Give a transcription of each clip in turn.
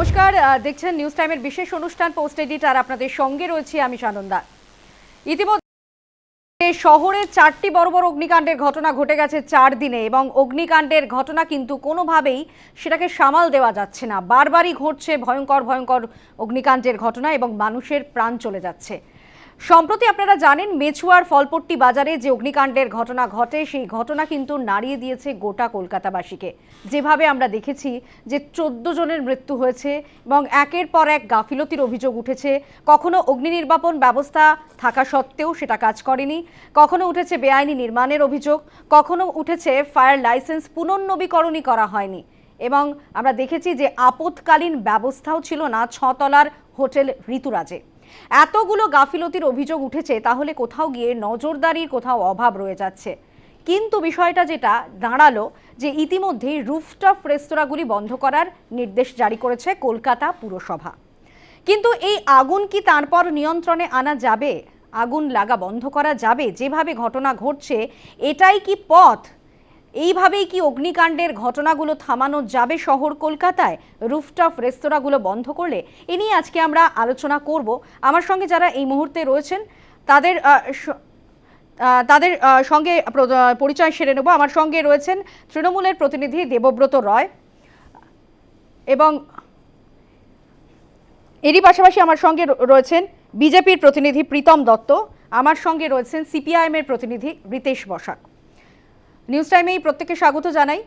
নমস্কার দেখছেন নিউজ টাইমের বিশেষ অনুষ্ঠান পোস্ট এডিট আর আপনাদের সঙ্গে রয়েছি আমি সানন্দা। ইতিমধ্যে শহরে চারটি বড় বড় অগ্নিকাণ্ডের ঘটনা ঘটে গেছে চার দিনে, এবং অগ্নিকাণ্ডের ঘটনা কিন্তু কোনোভাবেই সেটাকে সামাল দেওয়া যাচ্ছে না। বারবারই ঘটছে ভয়ঙ্কর ভয়ঙ্কর অগ্নিকাণ্ডের ঘটনা, এবং মানুষের প্রাণ চলে যাচ্ছে। সম্প্রতি আপনারা জানেন মেছুয়ার ফলপট্টি বাজারে যে অগ্নিকাণ্ডের ঘটনা ঘটে, সেই ঘটনা কিন্তু নাড়িয়ে দিয়েছে গোটা কলকাতাবাসীকে। যেভাবে আমরা দেখেছি যে চোদ্দ জনের মৃত্যু হয়েছে এবং একের পর এক গাফিলতির অভিযোগ উঠেছে। কখনো অগ্নি নির্বাপন ব্যবস্থা থাকা সত্ত্বেও সেটা কাজ করেনি। কখনো উঠেছে বেআইনি নির্মাণের অভিযোগ। কখনো উঠেছে ফায়ার লাইসেন্স পুনর্নবীকরণই করা হয়নি। এবং আমরা দেখেছি যে আপৎকালীন ব্যবস্থাও ছিল না ছতলার হোটেল ঋতুরাজে। এতগুলো গাফিলতির অভিযোগ উঠেছে, তাহলে কোথাও গিয়ে নজরদারির কোথাও অভাব রয়ে যাচ্ছে। কিন্তু বিষয়টা যেটা দাঁড়াল, যে ইতিমধ্যেই রুফটপ রেস্তোরাঁগুলি বন্ধ করার নির্দেশ জারি করেছে কলকাতা পুরসভা। কিন্তু এই আগুন কি তারপর নিয়ন্ত্রণে আনা যাবে? আগুন লাগা বন্ধ করা যাবে? যেভাবে ঘটনা ঘটছে, এটাই কি পথ? এইভাবেই কি অগ্নিকাণ্ডের ঘটনাগুলো থামানো যাবে শহর কলকাতায়? রুফটপ রেস্তোরাঁগুলো বন্ধ করলে? এ নিয়ে আজকে আমরা আলোচনা করব। আমার সঙ্গে যারা এই মুহূর্তে রয়েছেন, তাদের তাদের সঙ্গে পরিচয় সেরে নেব। আমার সঙ্গে রয়েছেন তৃণমূলের প্রতিনিধি দেবব্রত রয় এবং এরই পাশাপাশি আমার সঙ্গে রয়েছেন বিজেপির প্রতিনিধি প্রীতম দত্ত। আমার সঙ্গে রয়েছেন সিপিআইএমের প্রতিনিধি রিতেশ বসাক। নিউজ টাইমে এই প্রত্যেককে স্বাগত জানাই।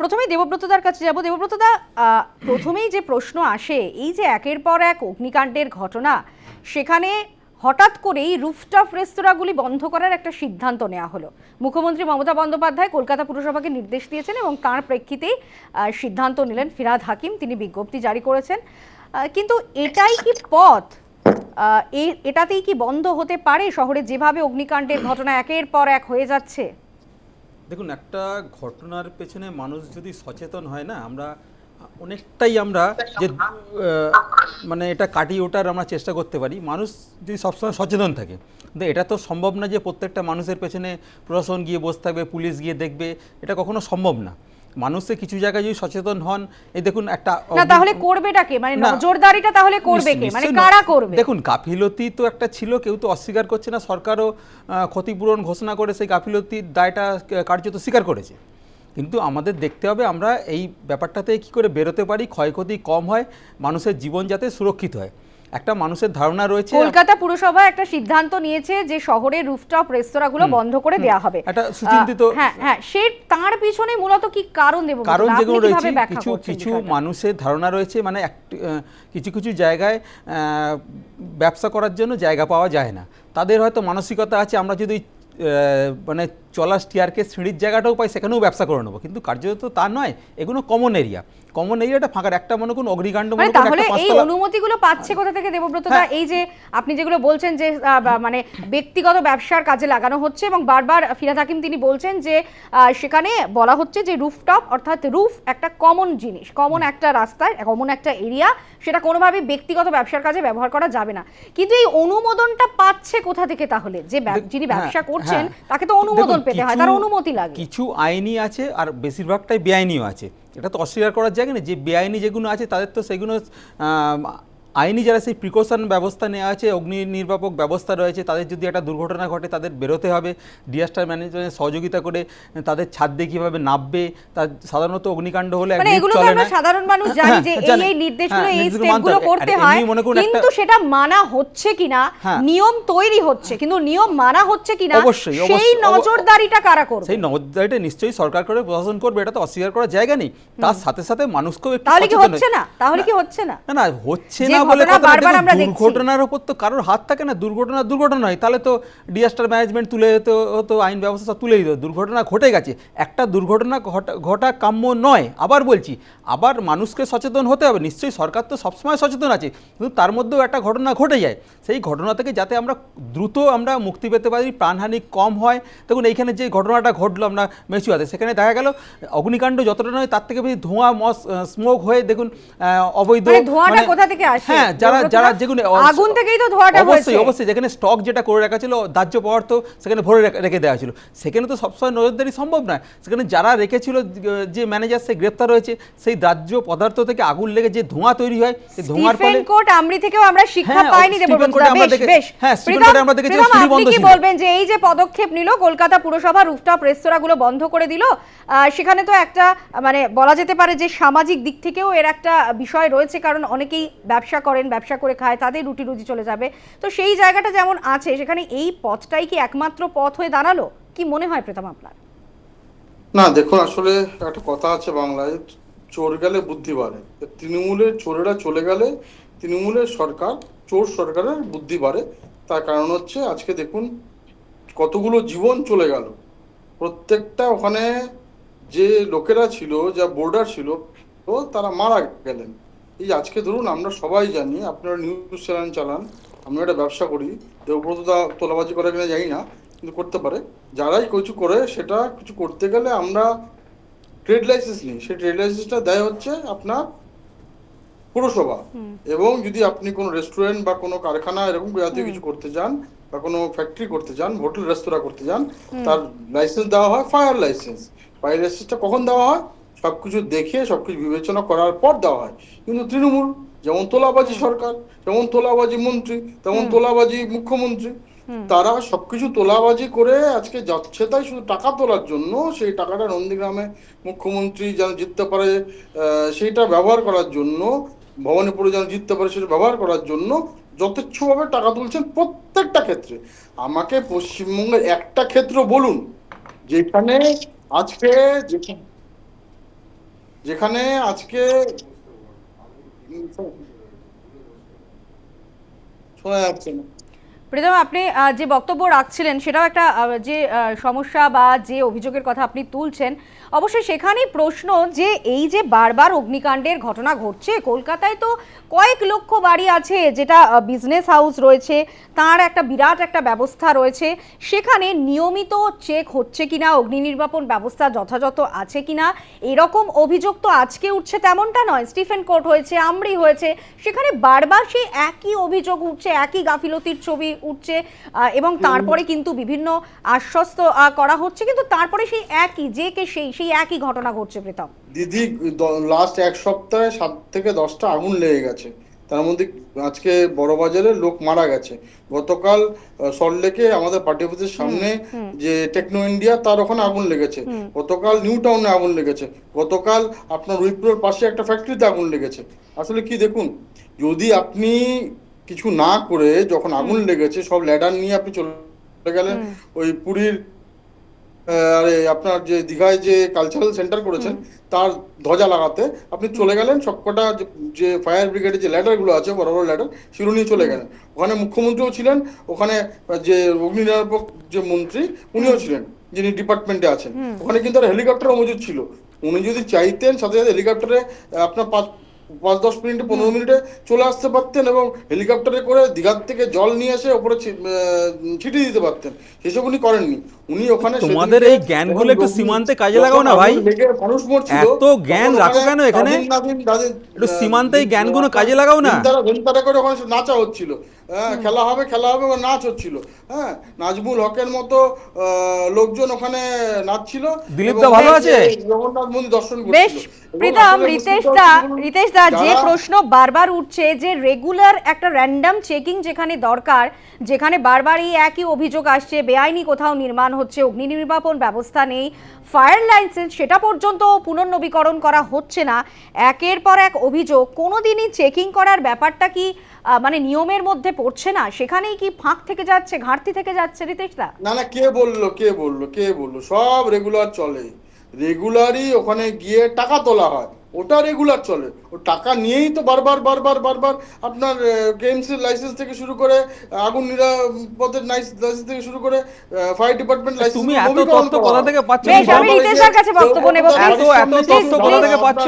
প্রথমে দেবব্রতদার কাছে যাব। দেবব্রতদা প্রথমেই যে প্রশ্ন আসে, এই যে একের পর এক অগ্নিকাণ্ডের ঘটনা, সেখানে হঠাৎ করেই রুফটপ রেস্তোরাঁগুলি বন্ধ করার একটা সিদ্ধান্ত নেওয়া হলো। মুখ্যমন্ত্রী মমতা বন্দ্যোপাধ্যায় কলকাতা পুরসভাকে নির্দেশ দিয়েছেন এবং তার প্রেক্ষিতেই সিদ্ধান্ত নিলেন ফিরাদ হাকিম। তিনি বিজ্ঞপ্তি জারি করেছেন। কিন্তু এটাই কি পথ? এটাতেই কি বন্ধ হতে পারে? শহরে যেভাবে অগ্নিকাণ্ডের ঘটনা একের পর এক হয়ে যাচ্ছে। দেখুন, একটা ঘটনার পেছনে মানুষ যদি সচেতন হয় না, আমরা অনেকটাই আমরা যে মানে এটা কাটিয়ে ওঠার আমরা চেষ্টা করতে পারি। মানুষ যদি সবসময় সচেতন থাকে, কিন্তু এটা তো সম্ভব না যে প্রত্যেকটা মানুষের পেছনে প্রশাসন গিয়ে বসে থাকবে, পুলিশ গিয়ে দেখবে, এটা কখনো সম্ভব না। মানুষের কিছু জায়গায় যদি সচেতন হন এই দেখুন একটা না তাহলে করবেটা কে? মানে। নজরদারিটা তাহলে করবে কে? মানে কারা করবে? দেখুন গাফিলতি তো একটা ছিল কেউ তো অস্বীকার করছে না সরকারও ক্ষতিপূরণ ঘোষণা করে সেই গাফিলতির দায়টা কার্যত স্বীকার করেছে। কিন্তু আমাদের দেখতে হবে আমরা এই ব্যাপারটাতে কি করে বেরোতে পারি ক্ষয়ক্ষতি কম হয় মানুষের জীবন যাতে সুরক্ষিত হয়। একটা মানুষের ধারণা রয়েছে কলকাতা পুরসভা একটা সিদ্ধান্ত নিয়েছে যে শহরে রুফটপ রেস্তোরাঁগুলো বন্ধ করে দেওয়া হবে। একটা সুচিন্তিত- হ্যাঁ হ্যাঁ সে তার পিছনে মূলত কি কারণ দেব কারণ যেগুলো রয়েছে কিছু কিছু মানুষের ধারণা রয়েছে মানে কিছু কিছু জায়গায় আহ, ব্যবসা করার জন্য জায়গা পাওয়া যায় না। তাদের হয়তো মানসিকতা আছে আমরা যদি আহ, মানে চলার স্টিয়ারকে সিঁড়ির জায়গাটাও পাই সেখানেও ব্যবসা করে নেব। কিন্তু কার্যত তা নয় এগুলো কমন এরিয়া কমন এরিয়াটা ফাঁকার একটা মনে করুন অগ্নিকাণ্ড মানে মনে তাহলে এই অনুমতিগুলো পাচ্ছে কোথা থেকে দেবব্রত দা হ্যাঁ। এই যে আপনি যেগুলো বলছেন যে মানে ব্যক্তিগত ব্যবসার কাজে লাগানো হচ্ছে এবং বারবার ফিরাদ হাকিম তিনি বলছেন যে সেখানে বলা হচ্ছে যে রুফটপ অর্থাৎ রুফ একটা কমন জিনিস কমন একটা রাস্তায় কমন একটা এরিয়া সেটা কোনোভাবেই ব্যক্তিগত ব্যবসার কাজে ব্যবহার করা যাবে না। কিন্তু এই অনুমোদনটা পাচ্ছে কোথা থেকে তাহলে? যে যিনি হ্যাঁ, ব্যবসা করছেন হ্যাঁ। তাকে তো অনুমোদন পেতে হয় তার অনুমতি লাগে। কিছু আইনি আছে আর বেশিরভাগটাই বেআইনিও আছে। এটা তো অস্বীকার করার জায়গা নেই। যে বেআইনি যেগুলো আছে তাদের তো সেগুলো আইনি যারা সেই প্রিকশন ব্যবস্থা নেওয়া আছে অগ্নি নির্বাপক ব্যবস্থা রয়েছে তাদের যদি একটা দুর্ঘটনা ঘটে তাদের বেরোতে হবে। ডিজাস্টার ম্যানেজমেন্ট সহযোগিতা করে তাদের ছাদ দিয়ে কীভাবে নামবে তার সাধারণত অগ্নিকাণ্ড হলে মানে এগুলো আমরা সাধারণ মানুষ জানি যে এই এই নির্দেশগুলো হ্যাঁ, এই স্টেপগুলো করতে হয় কিন্তু সেটা মানা হচ্ছে কিনা হ্যাঁ। নিয়ম তৈরি হচ্ছে কিন্তু নিয়ম মানা হচ্ছে কিনা অবশ্যই, সেই নজরদারিটা কারা করবে? সেই নজরদারিটা নিশ্চয়ই সরকার করে প্রশাসন করবে এটা তো অস্বীকার করার জায়গা নেই। তার সাথে সাথে মানুষকেও একটু তাহলে কি হচ্ছে না? তাহলে কি হচ্ছে না? না না হচ্ছে না বলে বারবার আমরা দেখছি। দুর্ঘটনার ওপর তো কারোর হাত থাকে না দুর্ঘটনা দুর্ঘটনা নয়। তাহলে তো ডিজাস্টার ম্যানেজমেন্ট তুলে তো তো আইন ব্যবস্থা সব তুলে দিত দুর্ঘটনা ঘটে গেছে। একটা দুর্ঘটনা ঘটা- কাম্য নয়। আবার বলছি আবার মানুষকে সচেতন হতে হবে। নিশ্চয়ই সরকার তো সবসময় সচেতন আছে। কিন্তু তার মধ্যেও একটা ঘটনা ঘটে যায়। সেই ঘটনা থেকে যাতে আমরা দ্রুত আমরা মুক্তি পেতে পারি প্রাণহানি কম হয়। দেখুন এইখানে যে ঘটনাটা ঘটলো আমরা মেচুয়াতে সেখানে দেখা গেল অগ্নিকাণ্ড যতটা নয় তার থেকে বেশি ধোঁয়া মস স্মোক হয়ে দেখুন অবৈধ মানে ধোঁয়াটা মানে- কোথা থেকে আসে? হ্যাঁ যারা যারা যেগুলো আগুন থেকেই তো ধোঁয়াটা হয়েছে। অবশ্যই। অবশ্যই যেখানে স্টক যেটা করে রাখা ছিল দাহ্য পদার্থ সেখানে ভরে রেখে- দেওয়া ছিল সেখানে তো সবসময় নজরদারি সম্ভব নয়। সেখানে যারা রেখেছিল যে ম্যানেজার সে গ্রেপ্তার হয়েছে সেই দাহ্য পদার্থ থেকে আগুন লেগে যে ধোঁয়া তৈরি হয় সেই ধোঁয়ার ফলে কোট আমরি থেকেও আমরা শিক্ষা হ্যাঁ, পাইনি দেবব্রত বেশ বেশ। হ্যাঁ, আমরা দেখেছি আপনি বন্ধ কি বলবেন যে এই যে পদক্ষেপ নিল কলকাতা পুরসভা রুফটপ রেস্তোরাঁগুলো বন্ধ করে দিল? সেখানে তো একটা মানে বলা যেতে পারে যে সামাজিক দিক থেকেও এর একটা বিষয় রয়েছে কারণ অনেকেই ব্যবসা করেন, ব্যবসা করে খায়, তাদের রুটি রুজি চলে যাবে। তো সেই জায়গাটা যেমন আছে, সেখানে এই পথটাই কি একমাত্র পথ হয়ে দাঁড়াল? কি মনে হয় প্রীতম আপনার? না দেখুন আসলে একটা কথা আছে বাংলায়, চোর গেলে বুদ্ধি বাড়ে। তৃণমূলের চোরেরা চলে গেলে তৃণমূলের সরকার, চোর সরকারের বুদ্ধি বাড়ে। তার কারণ হচ্ছে, আজকে দেখুন, কতগুলো জীবন চলে গেল। প্রত্যেকটা ওখানে যে লোকেরা ছিল, যা বোর্ডার ছিল, তো তারা মারা গেলেন। এই আজকে ধরুন আমরা সবাই জানি আপনারা নিউজ চ্যানেল চালান আমরা একটা ব্যবসা করি দেবব্রত দা তোলাবাজি করে কিনা জানি না কিন্তু করতে পারে। যারাই কিছু করে সেটা কিছু করতে গেলে আমরা ট্রেড লাইসেন্স নিই। সেই ট্রেড লাইসেন্সটা দেয় হচ্ছে আপনার পুরসভা। এবং যদি আপনি কোনো রেস্টুরেন্ট বা কোনো কারখানা এরকম জাতীয় কিছু করতে যান বা কোনো ফ্যাক্টরি করতে যান হোটেল রেস্তোরাঁ করতে যান তার লাইসেন্স দেওয়া হয় ফায়ার লাইসেন্স ফায়ার লাইসেন্সটা কখন দেওয়া হয়? সবকিছু দেখে সবকিছু বিবেচনা করার পর দেওয়া হয়। কিন্তু তৃণমূল যেমন তোলাবাজি সরকার যেমন তোলাবাজি মন্ত্রী তেমন তোলাবাজি মুখ্যমন্ত্রী তারা সবকিছু তোলাবাজি করে আজকে যাচ্ছে। তাই শুধু টাকা তোলার জন্য সেই টাকাটা নন্দীগ্রামে মুখ্যমন্ত্রী যেন জিততে পারে সেইটা ব্যবহার করার জন্য ভবানীপুরে যেন জিততে পারে সেটা ব্যবহার করার জন্য যথেচ্ছভাবে টাকা তুলছেন প্রত্যেকটা ক্ষেত্রে। আমাকে পশ্চিমবঙ্গের একটা ক্ষেত্র বলুন যেখানে আজকে যেখানে- যেখানে আজকে শোনা যাচ্ছে না। প্রীতম, আপনি যে বক্তব্য রাখছিলেন, সেটাও একটা যে সমস্যা বা যে অভিযোগের কথা আপনি তুলছেন, অবশ্যই সেখানেই প্রশ্ন যে এই যে বারবার অগ্নিকাণ্ডের ঘটনা ঘটছে, কলকাতায় তো কয়েক লক্ষ বাড়ি আছে যেটা বিজনেস হাউস রয়েছে, তার একটা বিরাট একটা ব্যবস্থা রয়েছে, সেখানে নিয়মিত চেক হচ্ছে কিনা, অগ্নি নির্বাপন ব্যবস্থা যথাযথ আছে কিনা, এরকম অভিযোগ তো আজকে উঠছে তেমনটা নয়, স্টিফেন কোর্ট হয়েছে, আমরি হয়েছে, সেখানে বারবার সেই একই অভিযোগ উঠছে, একই গাফিলতির ছবি উঠছে এবং তারপরে কিন্তু বিভিন্ন আশ্বস্ত করা হচ্ছে। কিন্তু তারপরে সেই একই যে কে সেই সেই একই ঘটনা ঘটছে প্রীতম। দিদি লাস্ট এক সপ্তাহে সাত থেকে দশটা আগুন লেগে গেছে। তার মধ্যে আজকে বড়বাজারে লোক মারা গেছে। গতকাল সল্টলেকে আমাদের পার্টি অফিসের সামনে যে টেকনো ইন্ডিয়া তার ওখানে আগুন লেগেছে। গতকাল নিউ টাউনে আগুন লেগেছে। গতকাল আপনার উইপ্রোর পাশে একটা ফ্যাক্টরিতে আগুন লেগেছে। আসলে কি দেখুন যদি আপনি কিছু না করে যখন আগুন লেগেছে সব ল্যাডার নিয়ে আপনি চলে গেলেন। ওই পুরীর আরে আপনার যে দীঘায় যে কালচারাল সেন্টার করেছেন তার ধ্বজা লাগাতে আপনি চলে গেলেন। সবকটা যে- ফায়ার ব্রিগেডের যে ল্যাডারগুলো আছে বড় বড় ল্যাডার সেগুলো নিয়ে চলে গেলেন। ওখানে মুখ্যমন্ত্রীও ছিলেন ওখানে যে অগ্নি নিরাপক যে মন্ত্রী উনিও ছিলেন যিনি ডিপার্টমেন্টে আছেন। ওখানে কিন্তু আর হেলিকপ্টারও মজুদ ছিল। উনি যদি চাইতেন সাথে সাথে হেলিকপ্টারে আপনার পাঁচ পাঁচ দশ মিনিট পনেরো মিনিটে চলে আসতে পারতেন এবং হেলিকপ্টারে করে দীঘার থেকে জল নিয়ে এসে ওপরে ছিটিয়ে দিতে পারতেন সেসব উনি করেননি উনি ওখানে তোমাদের এই জ্ঞানগুলো একটু সীমান্তে কাজে লাগাও না ভাই। মানুষ মরছিল, এত জ্ঞান রাখো কেন এখানে? একটু সীমান্তে এই জ্ঞানগুলো কাজে লাগাও না। তারা ঘেন্তারা করে ওখানে নাচা হচ্ছিল হ্যাঁ খেলা হবে খেলা হবে ওখানে নাচ হচ্ছিল হ্যাঁ নাজমুল হকের মতো লোকজন ওখানে নাচছিল দিলীপ দা ভালো আছে? জগন্নাথ মন্দির দর্শন বেশ প্রীতম রিতেশ দা রিতেশ দা যে প্রশ্ন বারবার উঠছে যে রেগুলার একটা র্যান্ডম চেকিং যেখানে দরকার যেখানে বারবার এই একই অভিযোগ আসছে বেআইনি কোথাও নির্মাণ হচ্ছে অগ্নি নির্বাপন ব্যবস্থা নেই ফায়ার লাইসেন্স সেটা পর্যন্ত পুনর্নবীকরণ করা হচ্ছে না একের পর এক অভিযোগ কোনোদিনই চেকিং করার ব্যাপারটা কি মানে নিয়মের মধ্যে পড়ছে না? সেখানেই কি ফাঁক থেকে যাচ্ছে ঘাটতি থেকে যাচ্ছে রিতেশ দা না না কে বলল কে বলল কে বলল? সব রেগুলার চলে। রেগুলারই ওখানে গিয়ে টাকা তোলা হয়। ওটা রেগুলার চলে। ও টাকা নিয়েই তো বারবার বারবার বারবার আপনার গেমস এর লাইসেন্স থেকে শুরু করে আগুন নিরাপদের লাইসেন্স থেকে শুরু করে ফায়ার ডিপার্টমেন্ট লাইসেন্স তুমি এত তথ্য কোথা থেকে পাচ্ছ? আমি রিতেশদার কাছে বক্তব্য নেব। এত এত তথ্য কোথা থেকে পাচ্ছ?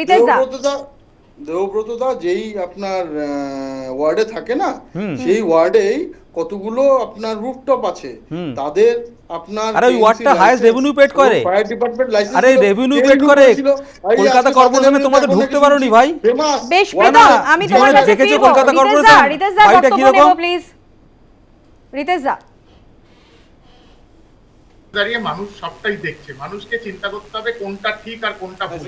রিতেশ দা। দেবব্রত দা যেই আপনার ওয়ার্ডে থাকে না সেই ওয়ার্ডেই কতগুলো আপনার রুফটপ আছে। তাদের আপনার আরে ওয়ার্ডটা highest revenue paid করে। ফায়ার ডিপার্টমেন্ট লাইসেন্স আরে revenue paid করে। কলকাতা এ তোমাদের ঢুকতে পারোনি ভাই। বেশ প্রীতম আমি তোমার কাছে দেখেছ কলকাতা বাড়িটা বক্তব্য কীরকম? নেব প্লিজ রিতেশ দা। দাঁড়িয়ে মানুষ সবটাই দেখছে। মানুষকে চিন্তা করতে হবে কোনটা ঠিক আর কোনটা ভুল।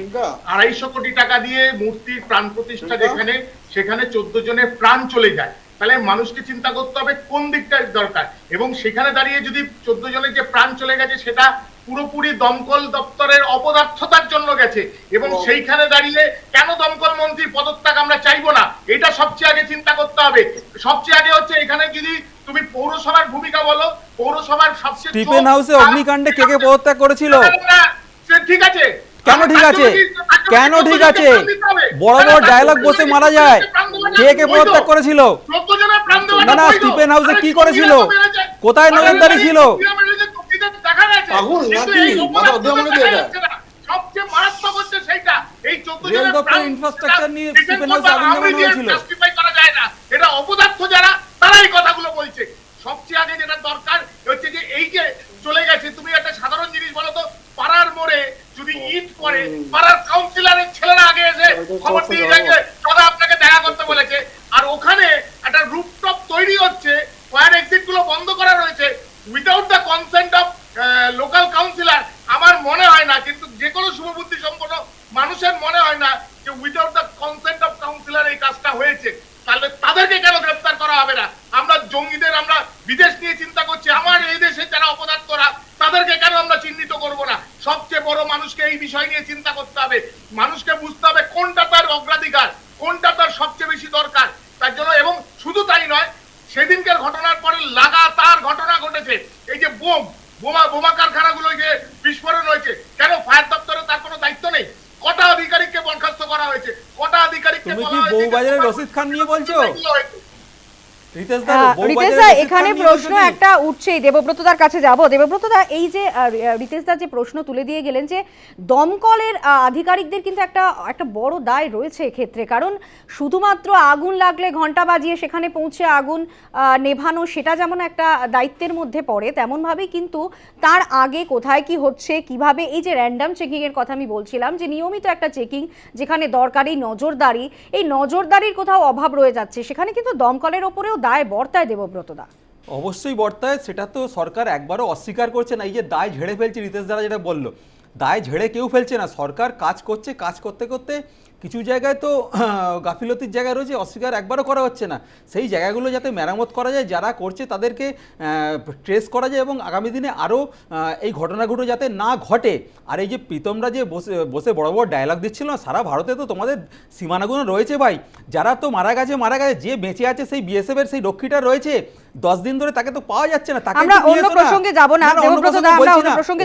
আড়াইশো কোটি টাকা দিয়ে মূর্তির প্রাণ প্রতিষ্ঠা যেখানে সেখানে চোদ্দ জনের প্রাণ চলে যায়। তাহলে মানুষকে চিন্তা করতে হবে কোন দিকটা দরকার। এবং সেখানে দাঁড়িয়ে যদি চোদ্দ জনের যে প্রাণ চলে গেছে সেটা পুরোপুরি দমকল দপ্তরের অপদার্থতার জন্য গেছে এবং সেইখানে দাঁড়িয়ে কেন দমকল মন্ত্রীর পদত্যাগ আমরা চাইব না? এটা সবচেয়ে আগে চিন্তা করতে হবে। সবচেয়ে আগে হচ্ছে এখানে যদি তুমি পৌরসভার ভূমিকা বলো পৌরসভার সবচেয়ে স্টিফেন হাউসে অগ্নিকাণ্ডে কে কে পদত্যাগ করেছিল? ঠিক আছে। কেন ঠিক আছে? কেন ঠিক আছে? বড় বড় ডায়লগ বসে মারা যায়। কে কে পদত্যাগ করেছিল? না না স্টিফেন হাউসে কি করেছিল? কোথায় নজরদারি ছিল? আগুন নাকি? মাথা অধ্যয়ন করে দিয়ে দেয়। সবচেয়ে মারাত্মক হচ্ছে সেইটা। এই চোদ্দ রেল জনের দপ্তর নিয়ে স্টিফেন defend আগুন আওয়ামী নেভানো দিয়ে হয়েছিল। justify করা যায় না। এটা অপদার্থ যারা তারাই কথাগুলো বলছে। সবচেয়ে আগে যেটা দরকার হচ্ছে যে এই যে চলে গেছে তুমি একটা সাধারণ জিনিস বলো তো পাড়ার মোড়ে যদি ইট পড়ে পাড়ার কাউন্সিলরের ছেলেরা আগে এসে খবর দিয়ে যায় দাদা আপনাকে দেখা করতে বলেছে। আর ওখানে একটা রুফটপ তৈরি হচ্ছে ফায়ার এক্সিটগুলো বন্ধ করা রয়েছে without the consent of local councillor আমার মনে হয় না, কিন্তু যে কোনো শুভবুদ্ধি সম্পন্ন মানুষের মনে হয় না যে without the consent of councillor এই কাজটা হয়েছে। তাহলে তাদেরকে কেন গ্রেফতার করা হবে না? আমরা জঙ্গিদের, আমরা বিদেশ নিয়ে চিন্তা করছি, আমার এই দেশে যারা অপদার্থরা, তাদেরকে কেন আমরা চিহ্নিত করব না? সবচেয়ে বড় মানুষকে এই বিষয় নিয়ে চিন্তা করতে হবে। মানুষকে বুঝতে হবে কোনটা তার অগ্রাধিকার, কোনটা তার সবচেয়ে বেশি দরকার। তার জন্য এবং শুধু তাই নয়, সেদিনকার ঘটনার পরে লাগাতার ঘটনা ঘটেছে। এই যে বোম বোমা বোমা কারখানাগুলো যে বিস্ফোরণ হয়েছে কেন ফায়ার দপ্তরে তার কোনো দায়িত্ব নেই? কটা আধিকারিককে বরখাস্ত করা হয়েছে? কটা আধিকারিককে তুমি বলা কি হয়েছে যে বউবাজারের রশিদ খান নিয়ে বলছো? খান এখানে প্রশ্ন একটা উঠছেই। দেবব্রতদার কাছে যাব। দেবব্রতদা এই যে রিতেশদা রিতেশ দা যে প্রশ্ন তুলে দিয়ে গেলেন যে দমকলের আধিকারিকদের কিন্তু একটা একটা বড় দায় রয়েছে এক্ষেত্রে। কারণ শুধুমাত্র আগুন লাগলে ঘণ্টা বাজিয়ে সেখানে পৌঁছে আগুন নেভানো সেটা যেমন একটা দায়িত্বের মধ্যে পড়ে, তেমনভাবেই কিন্তু তার আগে কোথায় কি হচ্ছে, কীভাবে এই যে র্যান্ডাম চেকিংয়ের কথা আমি বলছিলাম যে নিয়মিত একটা চেকিং যেখানে দরকারি নজরদারি, এই নজরদারির কোথাও অভাব রয়ে যাচ্ছে, সেখানে কিন্তু দমকলের ওপরেও দায় বর্তায় দেবব্রতদা অবশ্যই বর্তায়, সেটা তো সরকার একবারও অস্বীকার করছে না, এই যে দায় ঝেড়ে ফেলছে রিতেশ দ্বারা যেটা বলল। দায় ঝেড়ে কেউ ফেলছে না। সরকার কাজ করছে, কাজ করতে করতে কিছু জায়গায় তো গাফিলতির জায়গা রয়েছে, অস্বীকার একবারও করা হচ্ছে না। সেই জায়গাগুলো যাতে মেরামত করা যায়, যারা করছে তাদেরকে ট্রেস করা যায় এবং আগামী দিনে আরও এই ঘটনাগুলো যাতে না ঘটে। আর এই যে প্রীতমরা যে বসে বসে বড় বড় ডায়লগ দিচ্ছিল না, সারা ভারতে তো তোমাদের সীমানাগুলো রয়েছে ভাই। যারা তো মারা গেছে মারা গেছে, যে বেঁচে আছে সেই বিএসএফের সেই রক্ষীটা রয়েছে। দশ দিন ধরে তাকে তো পাওয়া যাচ্ছে না তাকে আমরা অন্য প্রসঙ্গে যাব না, অন্য দেবব্রত প্রসঙ্গে দা, আমরা অন্য না। প্রসঙ্গে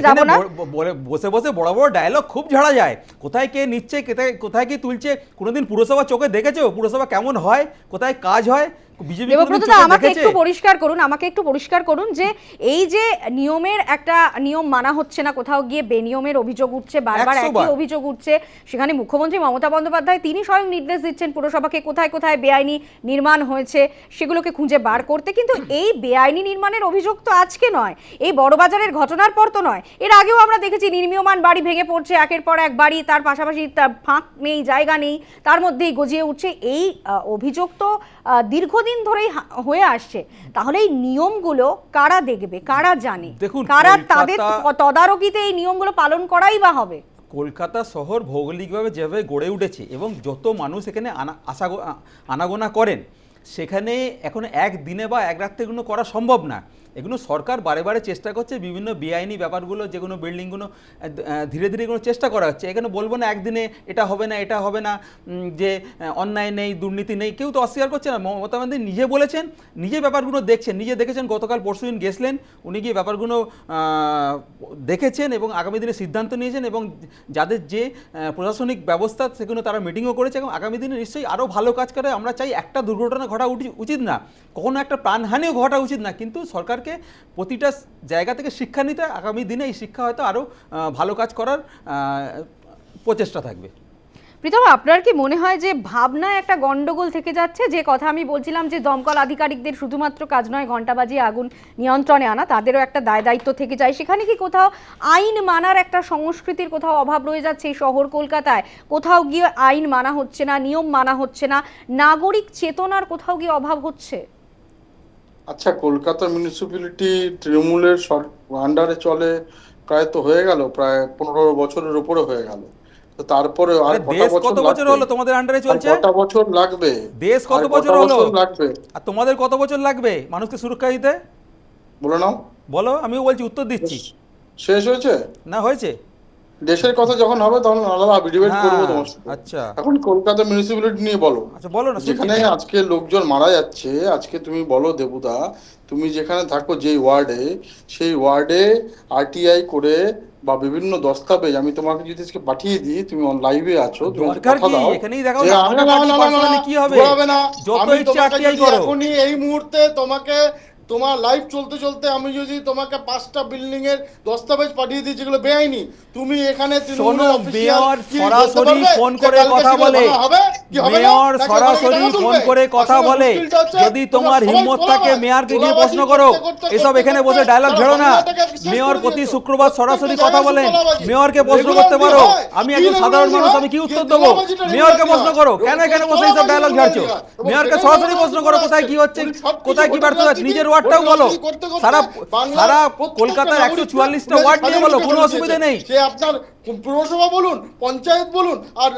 বসে বসে বড় বড় ডায়লগ খুব ঝাড়া যায়। কোথায় কে নিচ্ছে কোথায় কি তুলছে কোনোদিন পুরসভা চোখে দেখেছ? পুরসভা কেমন হয়? কোথায় কাজ হয়? বিজেপি দেবব্রত দা আমাকে একটু পরিষ্কার করুন আমাকে একটু পরিষ্কার করুন যে এই যে নিয়মের একটা নিয়ম মানা হচ্ছে না কোথাও গিয়ে বেনিয়মের অভিযোগ উঠছে বারবার একই। অভিযোগ উঠছে সেখানে মুখ্যমন্ত্রী মমতা বন্দ্যোপাধ্যায় তিনি স্বয়ং নির্দেশ দিচ্ছেন পুরসভাকে কোথায় কোথায় বেআইনি নির্মাণ হয়েছে সেগুলোকে খুঁজে বার করতে কিন্তু এই বেআইনি নির্মাণের অভিযোগ তো আজকে নয় এই বড়বাজারের ঘটনার পর তো নয় এর আগেও আমরা দেখেছি নির্মীয়মান বাড়ি ভেঙে পড়ছে একের পর এক বাড়ি তার পাশাপাশি ফাঁক নেই জায়গা নেই তার মধ্যেই গজিয়ে উঠছে এই অভিযোগ তো আহ, দীর্ঘদিন ধরেই হয়ে আসছে তাহলে এই নিয়মগুলো কারা দেখবে? কারা জানে? কারা তাদের তদারকিতে এই নিয়মগুলো পালন করাই বা হবে? কলকাতা শহর ভৌগোলিকভাবে যেভাবে গড়ে উঠেছে এবং যত মানুষ এখানে আনা আসা আনাগোনা করেন সেখানে এখন এক দিনে বা এক রাত্রে কোনো করা সম্ভব না। এগুলো সরকার বারে বারে চেষ্টা করছে, বিভিন্ন বেআইনি ব্যাপারগুলো, যে কোনো বিল্ডিংগুলো ধীরে ধীরে এগুলো চেষ্টা করা হচ্ছে। এখানে বলব না একদিনে এটা হবে না, এটা হবে না যে অন্যায় নেই, দুর্নীতি নেই, কেউ তো অস্বীকার করছে না। মমতা ব্যানার্জি নিজে বলেছেন, নিজে ব্যাপারগুলো দেখছেন, নিজে দেখেছেন, গতকাল পরশুদিন গেছিলেন, উনি গিয়ে ব্যাপারগুলো দেখেছেন এবং আগামী দিনে সিদ্ধান্ত নিয়েছেন এবং যাদের যে প্রশাসনিক ব্যবস্থা, সেগুলো তারা মিটিংও করেছে এবং আগামী দিনে নিশ্চয়ই আরও ভালো কাজ করে। আমরা চাই একটা দুর্ঘটনা ঘটা উচিত না। কখনো একটা প্রাণহানিও ঘটা উচিত না। কিন্তু সরকারকে প্রতিটা জায়গা থেকে শিক্ষা নিতে আগামী দিনে এই শিক্ষা হয়তো আরও ভালো কাজ করার প্রচেষ্টা থাকবে। প্রীতম, আপনার কি মনে হয় যে ভাবনা একটা গন্ডগোল থেকে যাচ্ছে? যে কথা আমি বলছিলাম যে দমকল আধিকারিকদের শুধুমাত্র কাজ নয় ঘণ্টা বাজিয়ে আগুন নিয়ন্ত্রণে আনা, তাদেরও একটা দায় দায়িত্ব থেকে যায়। সেখানে কি কোথাও আইন মানার একটা সংস্কৃতির কোথাও অভাব রয়ে যাচ্ছে এই শহর কলকাতায়? কোথাও গিয়ে আইন মানা হচ্ছে না, নিয়ম মানা হচ্ছে না, নাগরিক চেতনার কোথাও গিয়ে অভাব হচ্ছে? আচ্ছা কলকাতা মিউনিসিপ্যালিটি তৃণমূলের আন্ডারে চলে প্রায় তো হয়ে গেল প্রায় পনেরো বছরের উপরে হয়ে গেল। তো তারপরে আর দেশ কত বছর? হলো তোমাদের আন্ডারে চলছে? কটা বছর লাগবে? দেশ কত বছর হলো? লাগবে? আর তোমাদের কত বছর লাগবে মানুষকে সুরক্ষা দিতে? বলে নাও। বলো আমিও বলছি উত্তর দিচ্ছি। শেষ হয়েছে? না হয়েছে। দেশের কথা যখন হবে তখন আলাদা ডিবেট হ্যাঁ, করব তোমার সাথে আচ্ছা এখন কলকাতা মিউনিসিপ্যালিটি নিয়ে বলো আচ্ছা বলো না। যেখানে আজকে লোকজন মারা যাচ্ছে আজকে তুমি বলো দেবুদা তুমি যেখানে থাকো যেই ওয়ার্ডে সেই ওয়ার্ডে আরটিআই করে বা বিভিন্ন দস্তাবেজ আমি তোমাকে যদি আজকে পাঠিয়ে দিই তুমি লাইভে আছো তুমি দরকার কথা কি? দাও এখানেই দেখাও না, কি হবে? ঘোরাবে না। যত ইচ্ছে যদি করো। এই মুহূর্তে তোমাকে তোমার লাইফ চলতে চলতে আমি যদি তোমাকে পাঁচটা বিল্ডিং এর দস্তাবেজ পাঠিয়ে দিই যেগুলো বেআইনি তুমি এখানে সরাসরি ফোন করে কথা বলে? মেয়র সরাসরি ফোন করে কথা বলে। যদি তোমার হিম্মত। থাকে মেয়রকে গিয়ে প্রশ্ন করো এসব এখানে বসে ডায়লগ ঝেড়ো না। মেয়র প্রতি শুক্রবার সরাসরি কথা বলেন। মেয়রকে প্রশ্ন করতে পারো। আমি একজন সাধারণ মানুষ আমি কি উত্তর দেবো? মেয়রকে প্রশ্ন করো। কেন কেন বসে এইসব ডায়লগ ঝাড়ছো? মেয়রকে সরাসরি প্রশ্ন করো কোথায় কি। হচ্ছে কোথায় কি ব্যর্থ হচ্ছে নিজের ওয়ার্ডটাও বলো। সারা সারা কলকাতার একশো চুয়াল্লিশটা ওয়ার্ড নিয়ে বলো করে কোনো অসুবিধা নেই। পুরসভা বলুন পঞ্চায়েত বলুন আর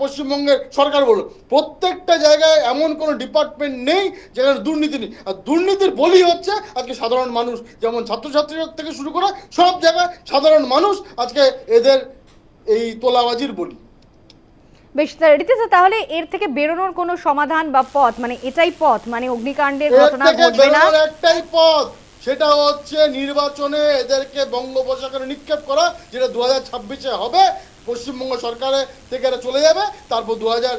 পশ্চিমবঙ্গের সরকার বলুন প্রত্যেকটা জায়গায় এমন কোনো ডিপার্টমেন্ট নেই যেখানে দুর্নীতি নেই। আর দুর্নীতির বলি হচ্ছে আজকে সাধারণ মানুষ যেমন ছাত্রছাত্রীরা থেকে শুরু করে সব জায়গায় সাধারণ মানুষ আজকে এদের এই তোলাবাজির বলি। বেশ তাহলে এর থেকে বেরোনোর কোনো সমাধান বা পথ মানে এটাই পথ মানে অগ্নিকাণ্ডের ঘটনা ঘটবে না? একটাই পথ। সেটা হচ্ছে নির্বাচনে এদেরকে বঙ্গোপসাগরে নিক্ষেপ করা যেটা দু হাজার ছাব্বিশে হবে। পশ্চিমবঙ্গ সরকারের থেকে এটা চলে যাবে। তারপর দু হাজার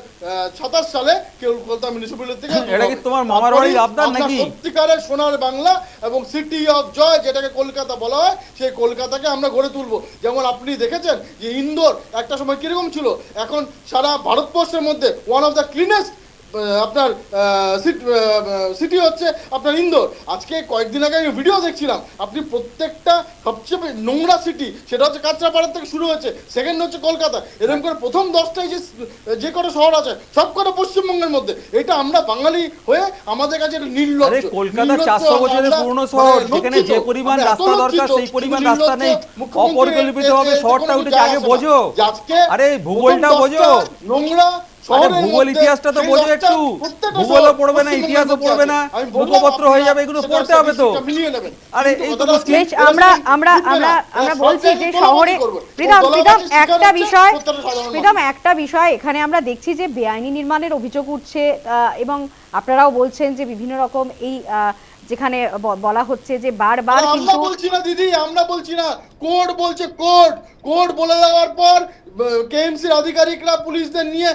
সাতাশ সালে কলকাতা মিউনিসিপ্যালিটি থেকে এটা কি তোমার মামার তারপরেই বাড়ির নাকি? সত্যিকারের সোনার বাংলা এবং সিটি অফ জয় যেটাকে কলকাতা বলা হয় সেই কলকাতাকে আমরা গড়ে তুলবো। যেমন আপনি দেখেছেন যে ইন্দোর একটা সময় কীরকম ছিল? এখন সারা ভারতবর্ষের মধ্যে ওয়ান অফ দ্য ক্লিনেস্ট আপনার সিটি হচ্ছে আপনার ইন্দোর। আজকে কয়েকদিন আগে আমি ভিডিও দেখছিলাম আপনি প্রত্যেকটা সবচেয়ে নোংরা সিটি সেটা হচ্ছে কাঁচরাপাড়ার থেকে শুরু হচ্ছে সেকেন্ড হচ্ছে কলকাতা। এরকম করে প্রথম দশটায় যে যে কটা শহর আছে সব কটা পশ্চিমবঙ্গের মধ্যে। এটা আমরা বাঙালি হয়ে আমাদের কাছে এটা নির্লজ্জ কলকাতা চারশো বছরের পুরনো শহর যেখানে যে পরিমাণ রাস্তা দরকার সেই পরিমাণ রাস্তা নেই। অপরিকল্পিত এ- ভাবে এ- এ- শহরটা কোনো আগে বোঝো। আরে ভূগোলটা প্রথম বোঝো। নোংরা ভূগোল ইতিহাসটা তো বোঝো একটু। ভূগোলও পড়বে না, ইতিহাসও পড়বে না, মুখপত্র হয়ে যাবে, এগুলো পড়তে হবে তো। statistics-টা মিলিয়ে নেবেন। আরে এই তো মুশকিল। আমরা আমরা আমরা আমরা বলছি যে শহরে প্রীতম প্রীতম একটা বিষয় প্রীতম একটা বিষয় এখানে আমরা দেখছি যে বেআইনি নির্মাণের অভিযোগ উঠছে এবং আপনারাও বলছেন যে বিভিন্ন রকম এই আহ, যেখানে বলা হচ্ছে যে বারবার আমরা কিন্তু বলছি না দিদি আমরা বলছি না কোর্ট বলছে কোর্ট কোর্ট বলে দেওয়ার পর কেএমসির আধিকারিকরা পুলিশদের নিয়ে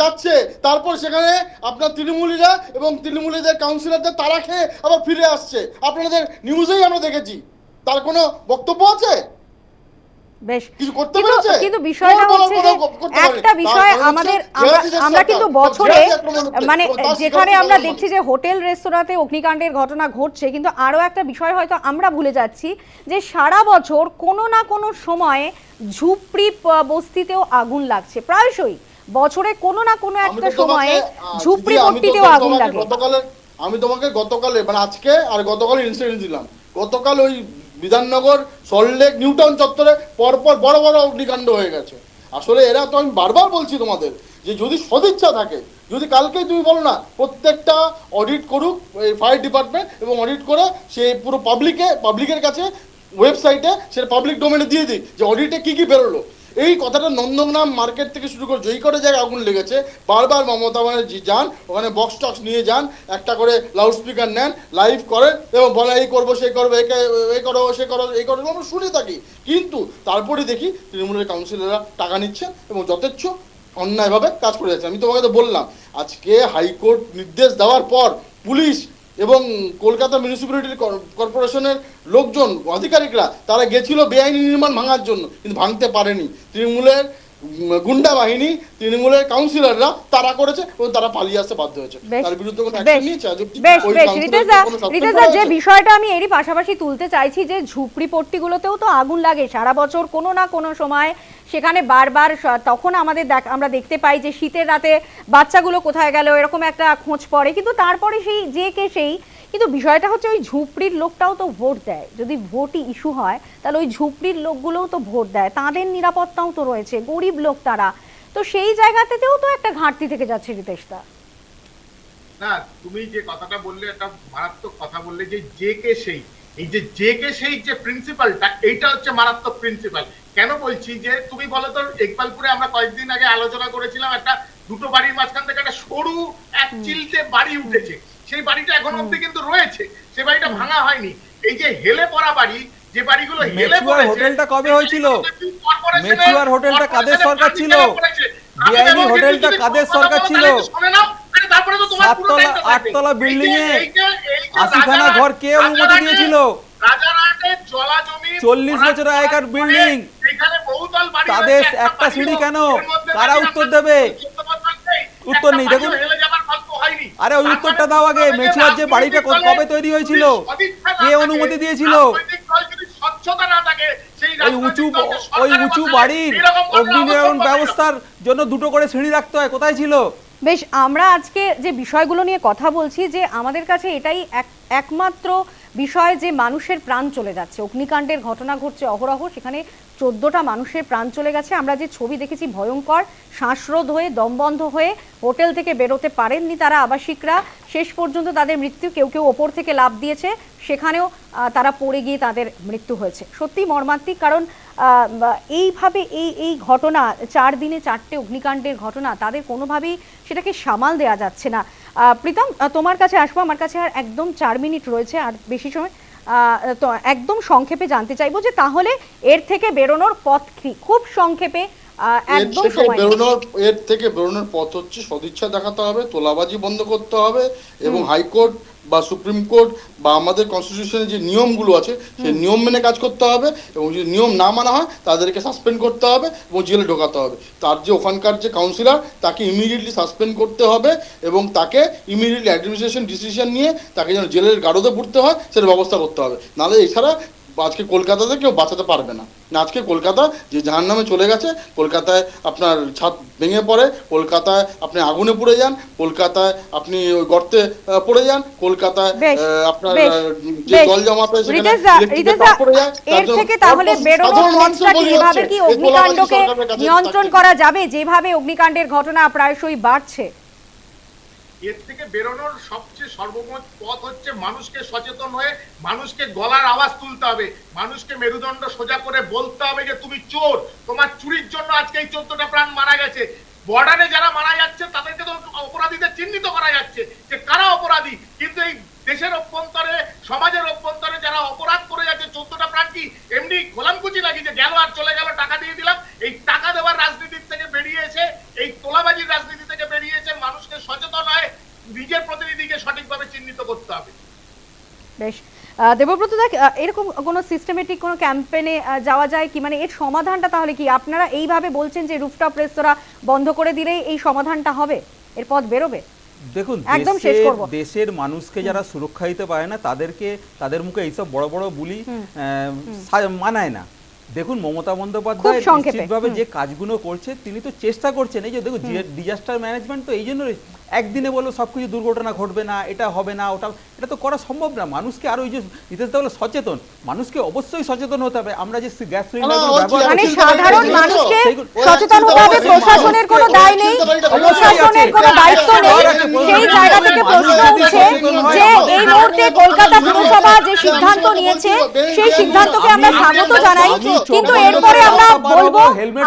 যাচ্ছে। তারপর সেখানে আপনার তৃণমূলীরা এবং তৃণমূলীদের কাউন্সিলরদের তারা খেয়ে আবার ফিরে আসছে। আপনাদের নিউজেই আমরা দেখেছি। তার কোনো বক্তব্য আছে? বেশ। কিন্তু বিষয়টা হচ্ছে যে। একটা বিষয় আমাদের আমরা কিন্তু বছরে মানে যেখানে আমরা দেখছি যে হোটেল রেস্তোরাঁতে অগ্নিকাণ্ডের ঘটনা ঘটছে কিন্তু আরও একটা বিষয় হয়তো আমরা ভুলে যাচ্ছি যে সারা বছর কোনো না কোনো সময়ে ঝুপড়ি বস্তিতেও আগুন লাগছে প্রায়শই। বছরে কোনো না কোনো একটা সময়ে ঝুপড়ি পট্টিতেও আগুন লাগে। আমি তোমাকে গতকালে মানে আজকে আর গতকালে ইনসিডেন্ট দিলাম। গতকাল ওই বিধাননগর সল্টলেক নিউটাউন চত্বরে পরপর বড় বড় অগ্নিকাণ্ড হয়ে গেছে। আসলে এরা তো আমি বারবার বলছি তোমাদের যে যদি সদিচ্ছা থাকে, যদি কালকেই তুমি বলো না, প্রত্যেকটা অডিট করুক এই ফায়ার ডিপার্টমেন্ট এবং অডিট করে সে পুরো পাবলিকে পাবলিকের কাছে ওয়েবসাইটে সেটা পাবলিক ডোমেনে দিয়ে দিই যে অডিটে কী কী বেরোলো। এই কথাটা নন্দনগ্রাম মার্কেট থেকে শুরু করে যেই করে জায়গায় আগুন লেগেছে। বারবার মমতা ব্যানার্জি যান, ওখানে বক্স টক্স নিয়ে যান, একটা করে লাউড স্পিকার নেন লাইভ করেন এবং বলে এই করব, সেই করব, একে এই করো, সে করো, এই করো। আমরা শুনে থাকি। কিন্তু তারপরে দেখি তৃণমূলের কাউন্সিলররা টাকা নিচ্ছে এবং যথেচ্ছ অন্যায়ভাবে কাজ করে যাচ্ছে। আমি তোমাকে তো বললাম, আজকে হাইকোর্ট নির্দেশ দেওয়ার পর পুলিশ এবং কলকাতা মিউনিসিপ্যালিটি কর্পোরেশনের লোকজন আধিকারিকরা তারা গেছিল বেআইনি নির্মাণ ভাঙার জন্য কিন্তু ভাঙতে পারেনি। তৃণমূলের গুন্ডা বাহিনী তৃণমূলের কাউন্সিলররা তারা করেছে এবং তারা পালিয়ে আসতে বাধ্য হয়েছে। তার বিরুদ্ধে কোনো অ্যাকশন নিয়েছে? যে বিষয়টা আমি এরই পাশাপাশি তুলতে চাইছি যে ঝুপড়ি পট্টিগুলোতেও তো আগুন লাগে সারা বছর কোনো না কোনো সময় সেখানে বারবার তখন আমাদের দেখ আমরা দেখতে পাই যে শীতের রাতে বাচ্চাগুলো কোথায় গেল, এরকম একটা খোঁজ পড়ে। কিন্তু তারপরে সেই যে কে সেই, কিন্তু বিষয়টা হচ্ছে ওই ঝুপড়ির লোকটাও তো ভোট দেয়। যদি ভোটই ইস্যু হয়, তাহলে ওই ঝুপড়ির লোকগুলোও তো ভোট দেয়। তাদের নিরাপত্তাও তো রয়েছে, গরিব লোক তারা। তো সেই জায়গাতেও তো একটা ঘাটতি থেকে যাচ্ছে রিতেশদা। না, তুমি যে কথাটা বললে, একটা মারাত্মক কথা বললে যে যে কে সেই, এই যে যে কে সেই যে প্রিন্সিপালটা এইটা হচ্ছে মারাত্মক প্রিন্সিপাল কেন বলছি যে তুমি বলো তো ইকবালপুরে আমরা কয়েকদিন আগে আলোচনা করেছিলাম একটা দুটো বাড়ির মাঝখান থেকে একটা সরু এক চিলতে বাড়ি উঠেছে সেই বাড়িটা এখন অব্দি কিন্তু রয়েছে সেই বাড়িটা ভাঙা হয়নি এই যে হেলে পড়া বাড়ি যে বাড়িগুলো হেলে পড়েছে হোটেলটা কবে হয়েছিল? মেচুয়ার হোটেলটা কাদের সরকার ছিল? বেআইনি হোটেলটা কাদের সরকার ছিল? সাততলা আটতলা বিল্ডিং এ আশিখানা ঘর কে অনুমতি দিয়েছিল? রাজারহাটে জলা জমি 40 ভরাট বছরের করার আগেকার পরে building। সেখানে বহুতল বাড়ি তাদের একটা সিঁড়ি কেন? কারা উত্তর দেবে? 14 বছর নেই, উত্তর নেই, দেখুন। আরে ওই উত্তরটা দাও আগে, মেচুয়ার যে বাড়িটা কবে তৈরি হয়েছিল? কে অনুমতি দিয়েছিল? ওই উঁচু ওই উঁচু বাড়ির অগ্নি ব্যবস্থার জন্য দুটো করে সিঁড়ি রাখতে হয় কোথায় ছিল বেশ আমরা আজকে যে বিষয়গুলো নিয়ে কথা বলছি যে আমাদের কাছে এটাই এক- একমাত্র বিষয় যে মানুষের প্রাণ চলে যাচ্ছে, অগ্নিকাণ্ডের ঘটনা ঘটছে অহরহ, সেখানে চোদ্দটা মানুষের প্রাণ চলে গেছে। আমরা যে ছবি দেখেছি, ভয়ঙ্কর, শ্বাসরোধ হয়ে, দমবন্ধ হয়ে হোটেল থেকে বেরোতে পারেননি তারা আবাসিকরা। শেষ পর্যন্ত তাদের মৃত্যু, কেউ কেউ ওপর থেকে লাভ দিয়েছে, সেখানেও তারা পড়ে গিয়ে তাদের মৃত্যু হয়েছে। সত্যি মর্মান্তিক, কারণ এইভাবে এই এই ঘটনা, চার দিনে চারটে অগ্নিকাণ্ডের ঘটনা, তাদের কোনোভাবেই সেটাকে সামাল দেওয়া যাচ্ছে না। প্রীতম তোমার কাছে আসব আমার কাছে আর একদম চার মিনিট রয়েছে আর বেশি সময় তো একদম সংক্ষেপে জানতে চাইব যে তাহলে এর থেকে বেরোনোর পথ কি? খুব সংক্ষেপে আহ, একদম সময় বেরোনোর এর থেকে বেরোনোর পথ হচ্ছে সদিচ্ছা দেখাতে হবে তোলাবাজি বন্ধ করতে হবে এবং হাইকোর্ট বা সুপ্রিম কোর্ট বা আমাদের কনস্টিটিউশনের যে নিয়মগুলো আছে সেই নিয়ম মেনে কাজ করতে হবে এবং যদি নিয়ম না মানা হয় তাদেরকে সাসপেন্ড করতে হবে এবং জেলে ঢোকাতে হবে। তার যে ওখানকার যে কাউন্সিলর তাকে ইমিডিয়েটলি সাসপেন্ড করতে হবে এবং তাকে ইমিডিয়েটলি অ্যাডমিনিস্ট্রেশন ডিসিশন নিয়ে তাকে যেন জেলের গারদে পড়তে হয় সেটার ব্যবস্থা করতে হবে। নাহলে এছাড়া আজকে কলকাতাতে কেউ বাঁচাতে পারবে না। আজকে কলকাতা যে জাহান নামে চলে গেছে কলকাতায় আপনার ছাদ ভেঙে পড়ে কলকাতায় আপনি আগুনে পুড়ে যান কলকাতায় আপনি ওই গর্তে পড়ে যান কলকাতায় আপনার যে জল জমাতে এর থেকে তাহলে বেরোনোর পথটা কি এভাবে কি অগ্নিকাণ্ডকে নিয়ন্ত্রণ করা যাবে? যেভাবে অগ্নিকাণ্ডের ঘটনা প্রায়শই বাড়ছে। এর থেকে বেরোনোর সবচেয়ে সর্বমোট পথ হচ্ছে মানুষকে সচেতন হয়ে মানুষকে গলার আওয়াজ তুলতে হবে। মানুষকে মেরুদণ্ড সোজা করে বলতে হবে যে, তুমি চোর, তোমার চুরির জন্য আজকে এই চোদ্দটা প্রাণ মারা গেছে। বর্ডারে যারা মারা যাচ্ছে, তাদেরকে তো অপরাধীদের চিহ্নিত করা যাচ্ছে যে কারা অপরাধী কিন্তু এই দেশের অভ্যন্তরে সমাজের অভ্যন্তরে যারা অপরাধ করে যাচ্ছে চোদ্দটা প্রাণ কি এমনি গোলামকুচি নাকি যে গেল আর চলে গেল টাকা দিয়ে দিলাম এই টাকা দেওয়ার রাজনীতির থেকে বেরিয়ে এসে এই তোলাবাজির রাজনীতি থেকে বেরিয়ে এসে মানুষকে সচেতন হয় নিজের প্রতিনিধিকে সঠিকভাবে চিহ্নিত করতে হবে বেশ আহ, দেবব্রত দা আহ, এরকম কোনো সিস্টেমেটিক কোনো ক্যাম্পেনে যাওয়া যায় কি? মানে এর সমাধানটা তাহলে কি? আপনারা এইভাবে বলছেন যে রুফটপ রেস্তোরাঁ বন্ধ করে দিলেই এই সমাধানটা হবে? এর পথ বেরোবে? দেখুন একদম শেষ দেশের- করব। দেশের মানুষকে যারা সুরক্ষা দিতে পারে না তাদেরকে তাদের মুখে এইসব বড় বড় বুলি মানায় না। দেখুন মমতা বন্দ্যোপাধ্যায় নিশ্চিতভাবে যে কাজগুলো করছে তিনি তো চেষ্টা করছেন। এই যে দেখুন ডিজাস্টার ম্যানেজমেন্ট তো এই জন্য একদিনে বলল সব কিছু দুর্ঘটনা ঘটবে না এটা হবে না ওটা এটা তো করা সম্ভব না। মানুষকে আরও ওই যে রিতেশ দা বলল সচেতন। মানুষকে অবশ্যই সচেতন হতে হবে। আমরা যে গ্যাস মানে সাধারণ মানুষকে সচেতন হতে হবে। প্রশাসনের কোনো দায় নেই। প্রশাসনের কোনো দায়িত্ব নেই। সেই জায়গা থেকে প্রশ্ন উঠছে যে এই মুহূর্তে কলকাতা পুরসভা যে সিদ্ধান্ত নিয়েছে সেই সিদ্ধান্তকে আমরা স্বাগত জানাই। কিন্তু এরপরে আমরা বলব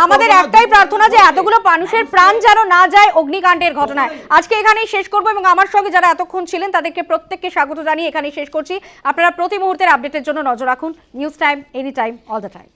আমাদের একটাই প্রার্থনা যে এতগুলো মানুষের প্রাণ যেন না যায় অগ্নিকাণ্ডের ঘটনায়। আজকে এখানেই শেষ করব এবং আমার সঙ্গে যারা এতক্ষণ ছিলেন তাদেরকে প্রত্যেককে স্বাগত জানিয়ে এখানেই শেষ করছি। আপনারা প্রতি মুহূর্তের আপডেটের জন্য নজর রাখুন। News time any time all the time